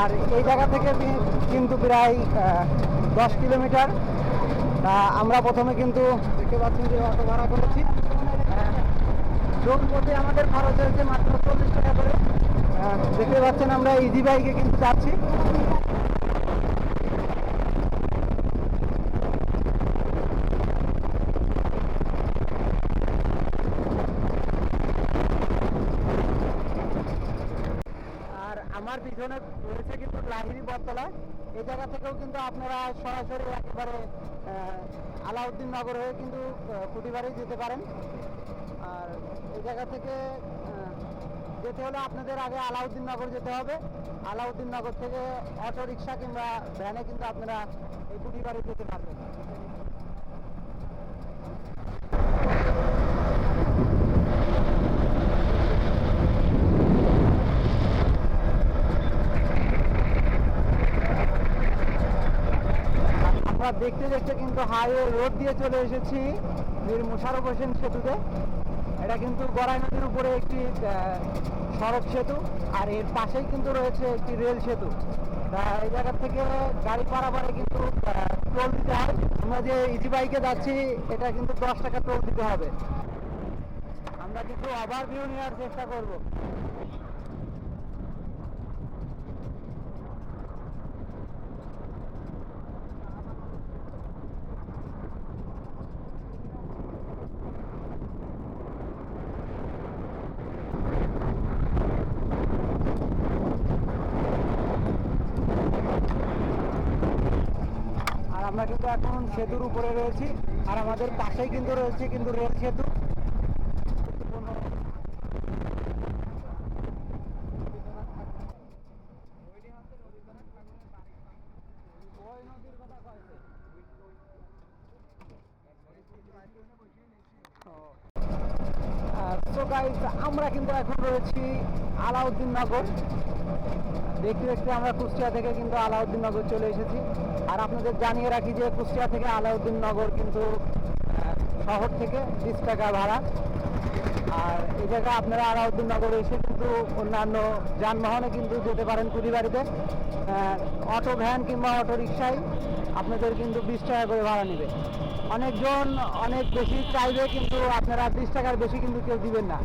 আর এই জায়গা থেকে কিন্তু প্রায় দশ কিলোমিটার। তা আমরা প্রথমে কিন্তু দেখতে পাচ্ছি যে অটো ভাড়া করেছি। প্রতি আমাদের খরচ হয়েছে মাত্র চল্লিশ টাকা করে। দেখতে পাচ্ছেন আমরা ইজি বাইকে কিন্তু যাচ্ছি আর আমার পিছনে রয়েছে কিন্তু লাহিরি বটতলা এই জায়গা থেকেও কিন্তু আপনারা সরাসরি একেবারে আলাউদ্দিন নগর হয়ে কিন্তু কুটিবাড়ি যেতে পারেন। আর এই জায়গা থেকে যেতে হলে আপনাদের আগে আলাউদ্দিন নগর যেতে হবে। আলাউদ্দিন নগর থেকে অটো রিক্সা কিংবা ভ্যানে কিন্তু আপনারা এই কুটিবাড়ি যেতে পারবেন আমরা দেখতে দেখতে কিন্তু হাইওয়ে রোড দিয়ে চলে এসেছি বীর মোশারফ হোসেন সেতুতে। এটা কিন্তু গড়াই নদীর উপরে একটি সড়ক সেতু আর এর পাশেই কিন্তু রয়েছে একটি রেল সেতু। এই জায়গা থেকে গাড়ি পারাপারে কিন্তু টোল দিতে হয়। আমরা যে ইজি বাইকে যাচ্ছি, এটা কিন্তু দশ টাকা টোল দিতে হবে। আমরা কিন্তু ওভারভিউ নেওয়ার চেষ্টা করব আর আমরা কিন্তু এখন সেতুর উপরে রয়েছি, আর আমাদের পাশেই কিন্তু রয়েছে কিন্তু রেল সেতু। আমরা কিন্তু এখন রয়েছি আলাউদ্দিন নগর। দেখতে দেখতে আমরা কুষ্টিয়া থেকে কিন্তু আলাউদ্দিন নগর চলে এসেছি। আর আপনাদের জানিয়ে রাখি যে কুষ্টিয়া থেকে আলাউদ্দিন নগর কিন্তু শহর থেকে বিশ টাকা ভাড়া। আর এই জায়গায় আপনারা আলাউদ্দিন নগরে এসে কিন্তু অন্যান্য যানবাহনে কিন্তু যেতে পারেন কুড়িবাড়িতে। অটো ভ্যান কিংবা অটো রিক্সায় আপনাদের কিন্তু বিশ টাকা করে ভাড়া নেবে। অনেকজন, অনেক বেশি চাইবে কিন্তু আপনারা বিশ টাকার বেশি কিন্তু কেউ দিবেন না।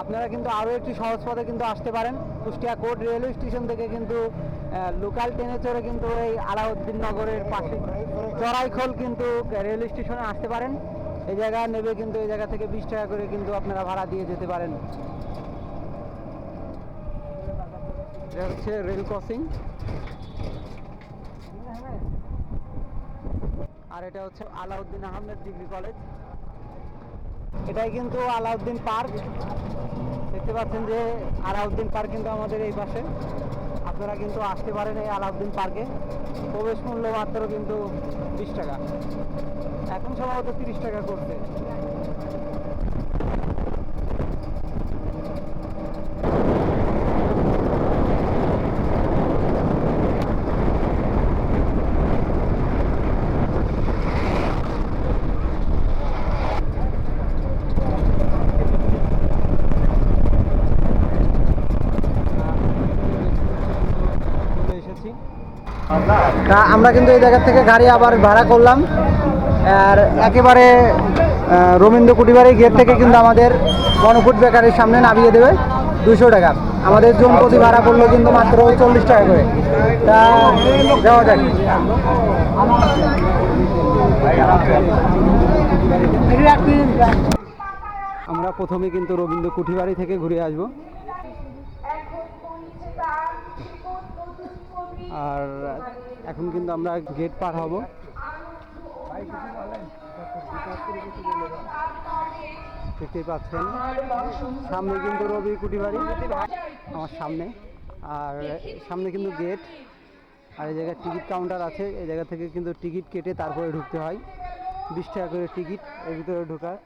আপনারা কিন্তু আরও একটি সহজ পথে কিন্তু আসতে পারেন। কুষ্টিয়া কোর্ট রেলওয়ে স্টেশন থেকে কিন্তু লোকাল ট্রেনে চড়ে কিন্তু এই আলাউদ্দিন নগরের পাশে চড়াইখোল কিন্তু রেল স্টেশনে আসতে পারেন। এই জায়গা নেবে কিন্তু এই জায়গা থেকে বিশ টাকা করে কিন্তু আপনারা ভাড়া দিয়ে যেতে পারেন। এটা হচ্ছে রেল ক্রসিং। আর এটা হচ্ছে আলাউদ্দিন আহমেদ ডিগ্রি কলেজ। এটাই কিন্তু আলাউদ্দিন পার্ক। দেখতে পাচ্ছেন যে আলাউদ্দিন পার্ক কিন্তু আমাদের এই পাশে। আপনারা কিন্তু আসতে পারেন এই আলাউদ্দিন পার্কে। প্রবেশ মূল্য মাত্র কিন্তু বিশ টাকা। এখন সম্ভবত তিরিশ টাকা করছে চলে এসেছি তা আমরা কিন্তু এই জায়গা থেকে গাড়ি আবার ভাড়া করলাম। আর একেবারে রবীন্দ্র কুটিবাড়ি গেট থেকে কিন্তু আমাদের গণফুট বেকারির সামনে নামিয়ে দেবে দুশো টাকা। আমাদের জন প্রতি ভাড়া করল কিন্তু মাত্র চল্লিশ টাকা করে। তা দেওয়া যাক। আমরা প্রথমে কিন্তু রবীন্দ্র কুঠিবাড়ি থেকে ঘুরে আসব। আর এখন কিন্তু আমরা গেট পার হব। দেখতেই পাচ্ছেন। সামনে কিন্তু রবি কুটিবাড়ি, আমার সামনে। আর সামনে কিন্তু গেট আর এই জায়গায় টিকিট কাউন্টার আছে। এই জায়গা থেকে কিন্তু টিকিট কেটে তারপরে ঢুকতে হয়। বিশ টাকা করে টিকিট এর ভিতরে ঢোকার।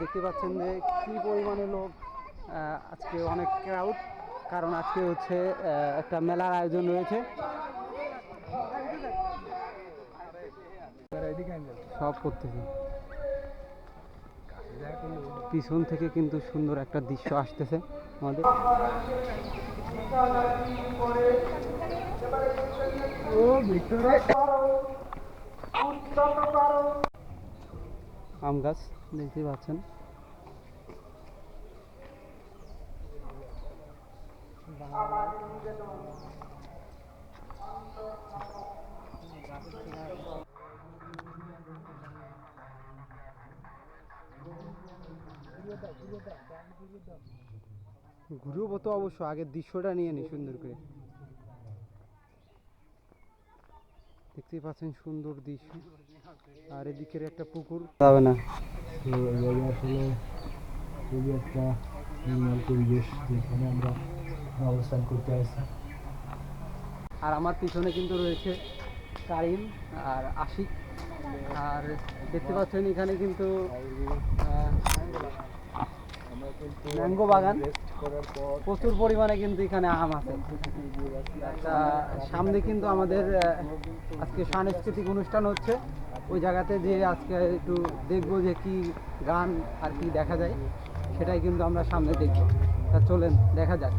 দেখতে পাচ্ছেন যে কী পরিমাণে লোক আজকে অনেক ক্রাউড কারণ আজকে হচ্ছে একটা মেলার আয়োজন রয়েছে। সব করতেছে। পিছন থেকে কিন্তু সুন্দর একটা দৃশ্য আসতেছে আমাদের। আম গাছ দেখতেই পাচ্ছেন। ঘুরবো তো অবশ্য আগের দৃশ্যটা নিয়ে নি সুন্দর করে। দেখতেই পাচ্ছেন সুন্দর দৃশ্য। আর এদিকের একটা পুকুর। যাবে না। আসলে খুবই একটা নির্মল পরিবেশ যেখানে আমরা অবস্থান করতে আর আমার পিছনে কিন্তু রয়েছে কারিম আর আশিক। আর দেখতে পাচ্ছেন এখানে কিন্তু ম্যাঙ্গো বাগান। প্রচুর পরিমাণে কিন্তু এখানে আম আছে। সামনে কিন্তু আমাদের আজকে সাংস্কৃতিক অনুষ্ঠান হচ্ছে। ওই জায়গাতে যে আজকে একটু দেখব যে কি গান আর কি দেখা যায়, সেটাই কিন্তু আমরা সামনে দেখব। তা চলেন দেখা যাক।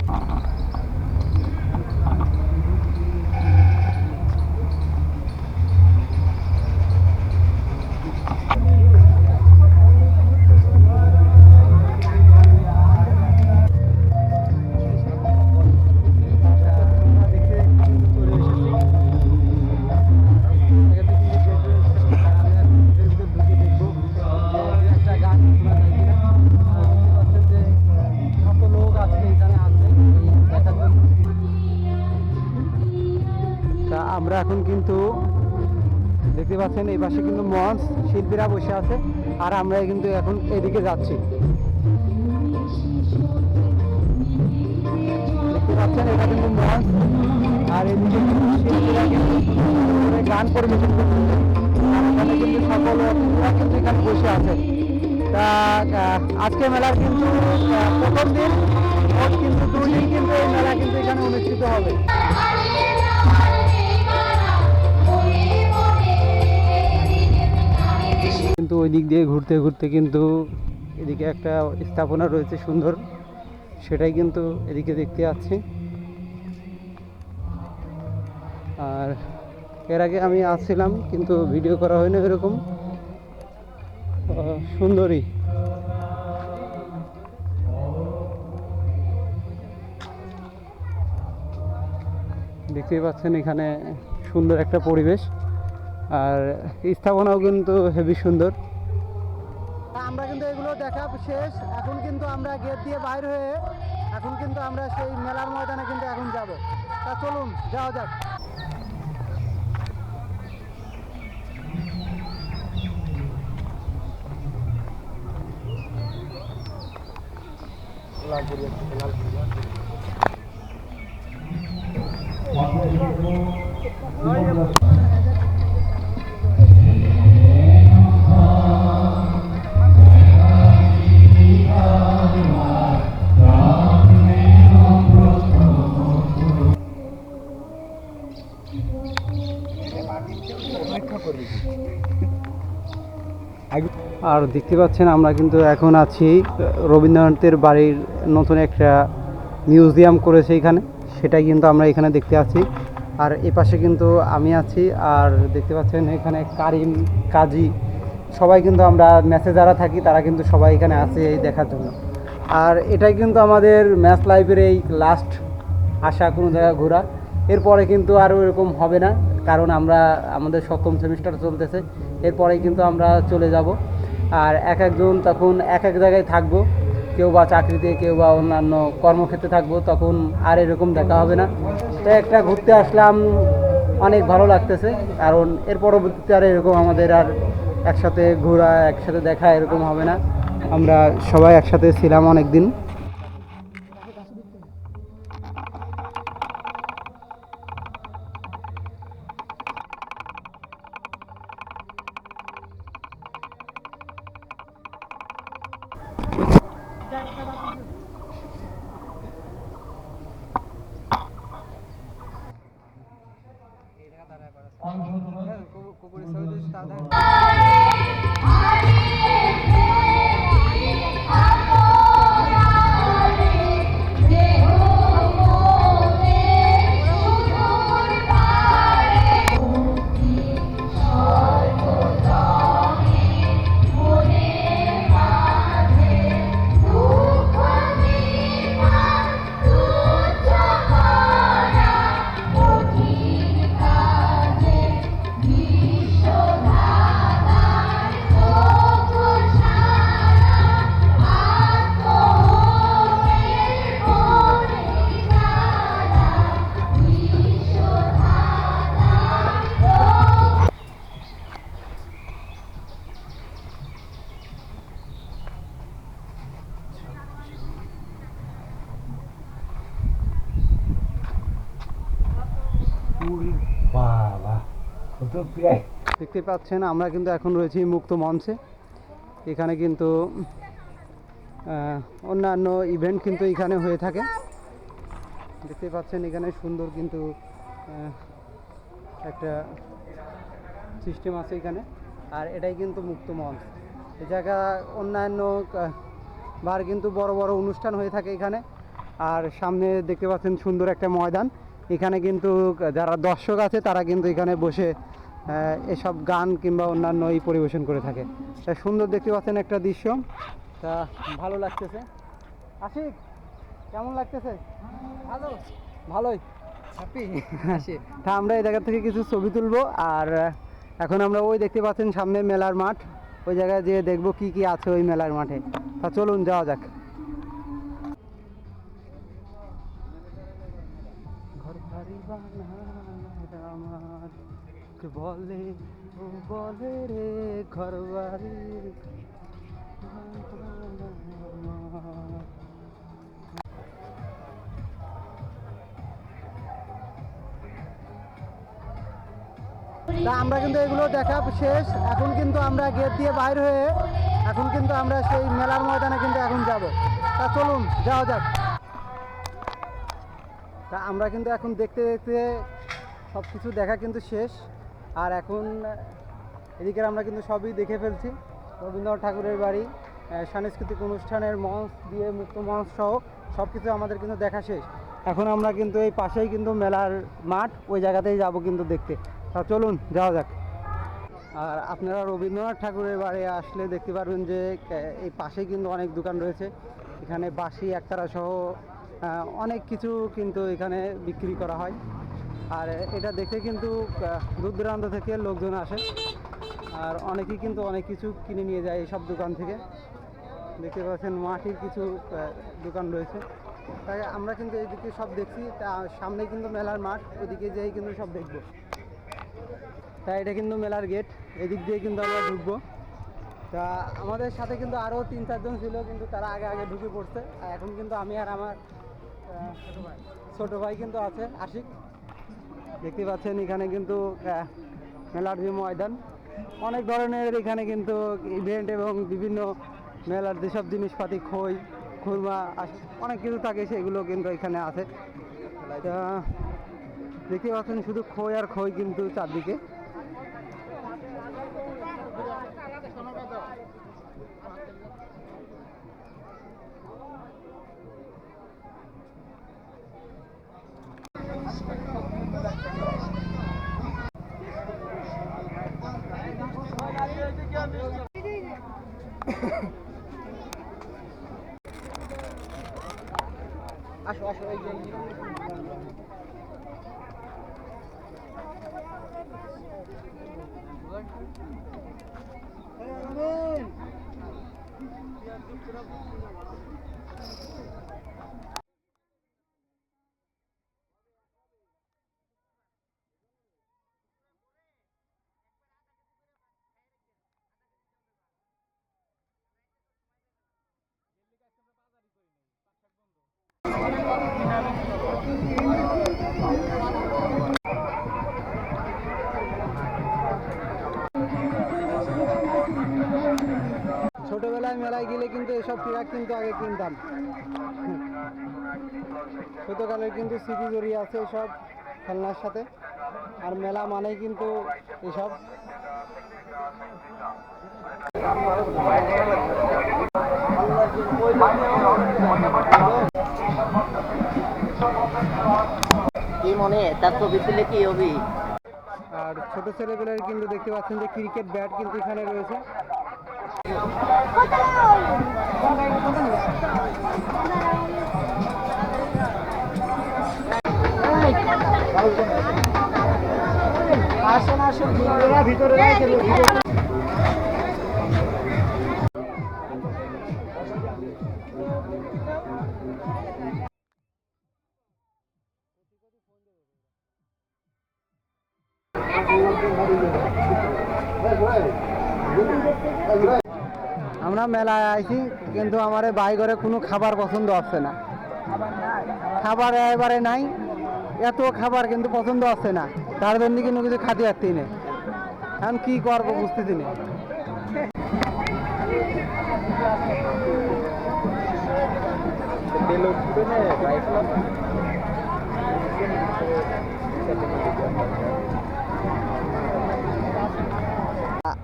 তা আমরা এখন কিন্তু দেখতে পাচ্ছেন, এই পাশে কিন্তু মঞ্চ, শিল্পীরা বসে আছে, আর আমরা কিন্তু এখন এদিকে যাচ্ছি। এটা কিন্তু মঞ্চ, আর এদিকে শিল্পীরা কিন্তু গান পরিবেশন করতেছে আর এখানে কিন্তু সকল কিন্তু এখানে বসে আছে। তা আজকে মেলার কিন্তু প্রথম দিন কিন্তু দুই দিন কিন্তু এই মেলা কিন্তু এখানে অনুষ্ঠিত হবে। ওই দিক দিয়ে ঘুরতে ঘুরতে কিন্তু এদিকে একটা স্থাপনা রয়েছে সুন্দর, সেটাই কিন্তু এদিকে দেখতে যাচ্ছি। আর এর আগে আমি আসছিলাম, কিন্তু ভিডিও করা হয়নি এরকম। সুন্দরী। দেখতেই পাচ্ছেন এখানে সুন্দর একটা পরিবেশ। আর স্থাপনাও কিন্তু হেভি সুন্দর। আমরা কিন্তু এগুলো দেখা শেষ। এখন কিন্তু আমরা গেট দিয়ে বাইর হয়ে এখন কিন্তু আমরা সেই মেলার ময়দানে কিন্তু এখন যাব। তা চলুন, যাওয়া যাক। আর দেখতে পাচ্ছেন, আমরা কিন্তু এখন আছি রবীন্দ্রনাথের বাড়ির নতুন একটা মিউজিয়াম করেছে এখানে, সেটাই কিন্তু আমরা এখানে দেখতে আছি। আর এ পাশে কিন্তু আমি আছি, আর দেখতে পাচ্ছেন এখানে কারিম, কাজী, সবাই কিন্তু আমরা ম্যাচে যারা থাকি, তারা কিন্তু সবাই এখানে আছে এই দেখার জন্য। আর এটাই কিন্তু আমাদের ম্যাচ লাইফের এই লাস্ট আসা কোনো জায়গায় ঘোরা। এরপরে কিন্তু আর এরকম হবে না, কারণ আমরা, আমাদের সপ্তম সেমিস্টার চলতেছে। এরপরেই কিন্তু আমরা চলে যাব। আর এক একজন তখন এক এক জায়গায় থাকব। কেউ বা চাকরিতে, কেউ বা অন্যান্য কর্মক্ষেত্রে থাকব, তখন আর এরকম দেখা হবে না। তো একটা ঘুরতে আসলাম, অনেক ভালো লাগতেছে। কারণ এর পরবর্তীতে আর এরকম আমাদের আর একসাথে ঘোরা, একসাথে দেখা এরকম হবে না। আমরা সবাই একসাথে ছিলাম অনেক দিন Oh. দেখতে পাচ্ছেন, আমরা কিন্তু এখন রয়েছি মুক্ত মঞ্চে। এখানে কিন্তু অন্যান্য ইভেন্ট কিন্তু এখানে হয়ে থাকে। দেখতে পাচ্ছেন, এখানে সুন্দর কিন্তু একটা সিস্টেম আছে এখানে। আর এটাই কিন্তু মুক্ত মঞ্চ। এ জায়গা অন্যান্য বার কিন্তু বড় বড় অনুষ্ঠান হয়ে থাকে এখানে। আর সামনে দেখতে পাচ্ছেন সুন্দর একটা ময়দান। এখানে কিন্তু যারা দর্শক আছে তারা কিন্তু এখানে বসে এসব গান কিংবা অন্যান্য এই পরিবেশন করে থাকে। তা সুন্দর দেখতে পাচ্ছেন একটা দৃশ্য। তা ভালো লাগতেছে। আশিক কেমন লাগতেছে? ভালো? ভালোই। হ্যাপি তা আমরা এই জায়গা থেকে কিছু ছবি তুলবো। আর এখন আমরা ওই দেখতে পাচ্ছেন সামনে মেলার মাঠ। ওই জায়গায় যেয়ে দেখব কি কি আছে ওই মেলার মাঠে। তা চলুন যাওয়া যাক। বলে, ও বলে রে ঘর বাড়ি আমরা কিন্তু এগুলো দেখা শেষ। এখন কিন্তু আমরা গেট দিয়ে বাইর হয়ে এখন কিন্তু আমরা সেই মেলার ময়দানে কিন্তু এখন যাব। তা চলুন, যাওয়া যাক। তা আমরা কিন্তু এখন দেখতে দেখতে সব কিছু দেখা কিন্তু শেষ। আর এখন এদিকে আমরা কিন্তু সবই দেখে ফেলছি। রবীন্দ্রনাথ ঠাকুরের বাড়ি সাংস্কৃতিক অনুষ্ঠানের মঞ্চ দিয়ে মুক্ত মঞ্চ সহ সব কিছু আমাদের কিন্তু দেখা শেষ। এখন আমরা কিন্তু এই পাশেই কিন্তু মেলার মাঠ, ওই জায়গাতেই যাব কিন্তু দেখতে। তা চলুন, যাওয়া যাক। আর আপনারা রবীন্দ্রনাথ ঠাকুরের বাড়ি আসলে দেখতে পারবেন যে এই পাশেই কিন্তু অনেক দোকান রয়েছে। এখানে বাঁশি, একতারা সহ অনেক কিছু কিন্তু এখানে বিক্রি করা হয়। আর এটা দেখে কিন্তু দূর দূরান্ত থেকে লোকজন আসে। আর অনেকেই কিন্তু অনেক কিছু কিনে নিয়ে যায় এইসব দোকান থেকে। দেখতে পাচ্ছেন মাটির কিছু দোকান রয়েছে। তাই আমরা কিন্তু এইদিকে সব দেখছি। তা সামনে কিন্তু মেলার মাঠ ওইদিকে যেয়ে কিন্তু সব দেখব। তা এটা কিন্তু মেলার গেট, এদিক দিয়ে কিন্তু আমরা ঢুকবো। তা আমাদের সাথে কিন্তু আরও তিন চারজন ছিল, কিন্তু তারা আগে আগে ঢুকে পড়ছে। এখন কিন্তু আমি আর আমার ছোট ভাই কিন্তু আছে, আশিক। দেখতে পাচ্ছেন, এখানে কিন্তু মেলার যে ময়দান, অনেক ধরনের এখানে কিন্তু ইভেন্ট এবং বিভিন্ন মেলার যেসব জিনিসপাতি, খই, খুরমা অনেক কিছু থাকে, সেগুলো কিন্তু এখানে আছে। দেখতে পাচ্ছেন, শুধু খই আর খই কিন্তু চারদিকে আসো আসো এই যে ছোটবেলায় মেলায় গেলে কিন্তু এসব ট্রাক কিন্তু আগে কিনতাম। ছোটকালের কিন্তু স্মৃতি জড়িয়ে আছে সব খেলনার সাথে। আর মেলা মানেই কিন্তু এসব। কি মনে? তার ছবি কি হবি? আর ছোট ছেলেগুলোর কিন্তু দেখতে পাচ্ছেন যে ক্রিকেট ব্যাট কিন্তু এখানে রয়েছে। ভিতরে আমরা মেলায় আইছি কিন্তু আমার বাই ঘরে কোনো খাবার পছন্দ হচ্ছে না। খাবার এবারে নাই এত খাবার কিন্তু পছন্দ হচ্ছে না। তার জন্য কিন্তু কিছু খাতে যাচ্ছি না এখন কি করব বুঝতেছি না।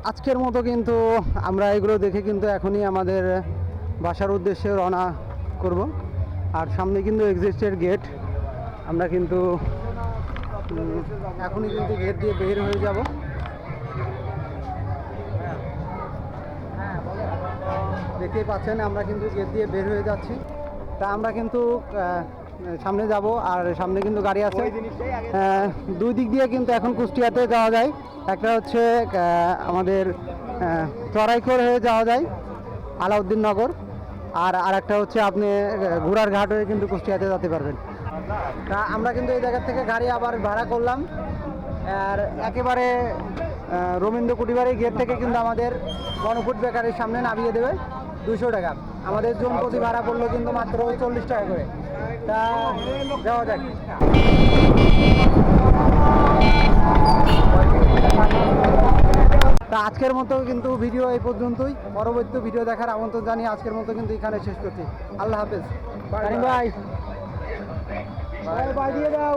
আজকের মতো কিন্তু আমরা এগুলো দেখে কিন্তু এখনই আমাদের বাসার উদ্দেশ্যে রওনা করব। আর সামনে কিন্তু এক্সিস্টের গেট আমরা কিন্তু এখনই কিন্তু গেট দিয়ে বের হয়ে যাব। দেখতেই পাচ্ছেন আমরা কিন্তু গেট দিয়ে বের হয়ে যাচ্ছি। তা আমরা কিন্তু সামনে যাব আর সামনে কিন্তু গাড়ি আছে। দুই দিক দিয়ে কিন্তু এখন কুষ্টিয়াতে যাওয়া যায়। একটা হচ্ছে আমাদের চড়াইকর হয়ে যাওয়া যায় আলাউদ্দিন নগর। আর আরেকটা হচ্ছে আপনি ঘোড়ার ঘাট হয়ে কিন্তু কুষ্টিয়াতে যেতে পারবেন। তা আমরা কিন্তু এই জায়গা থেকে গাড়ি আবার ভাড়া করলাম। আর একেবারে রবীন্দ্র কুটিবাড়ির গেট থেকে কিন্তু আমাদের গণফুট বেকারির সামনে নামিয়ে দেবে। দুশো টাকা। আমাদের জন প্রতি ভাড়া পড়ল কিন্তু মাত্র চল্লিশ টাকা করে। তা যাওয়া যাক। তা আজকের মতো কিন্তু ভিডিও এই পর্যন্তই। পরবর্তী ভিডিও দেখার আমন্ত্রণ জানিয়ে আজকের মতো কিন্তু এখানে শেষ করছি। আল্লাহ হাফেজ। ভাই ভাই দিয়ে দাও।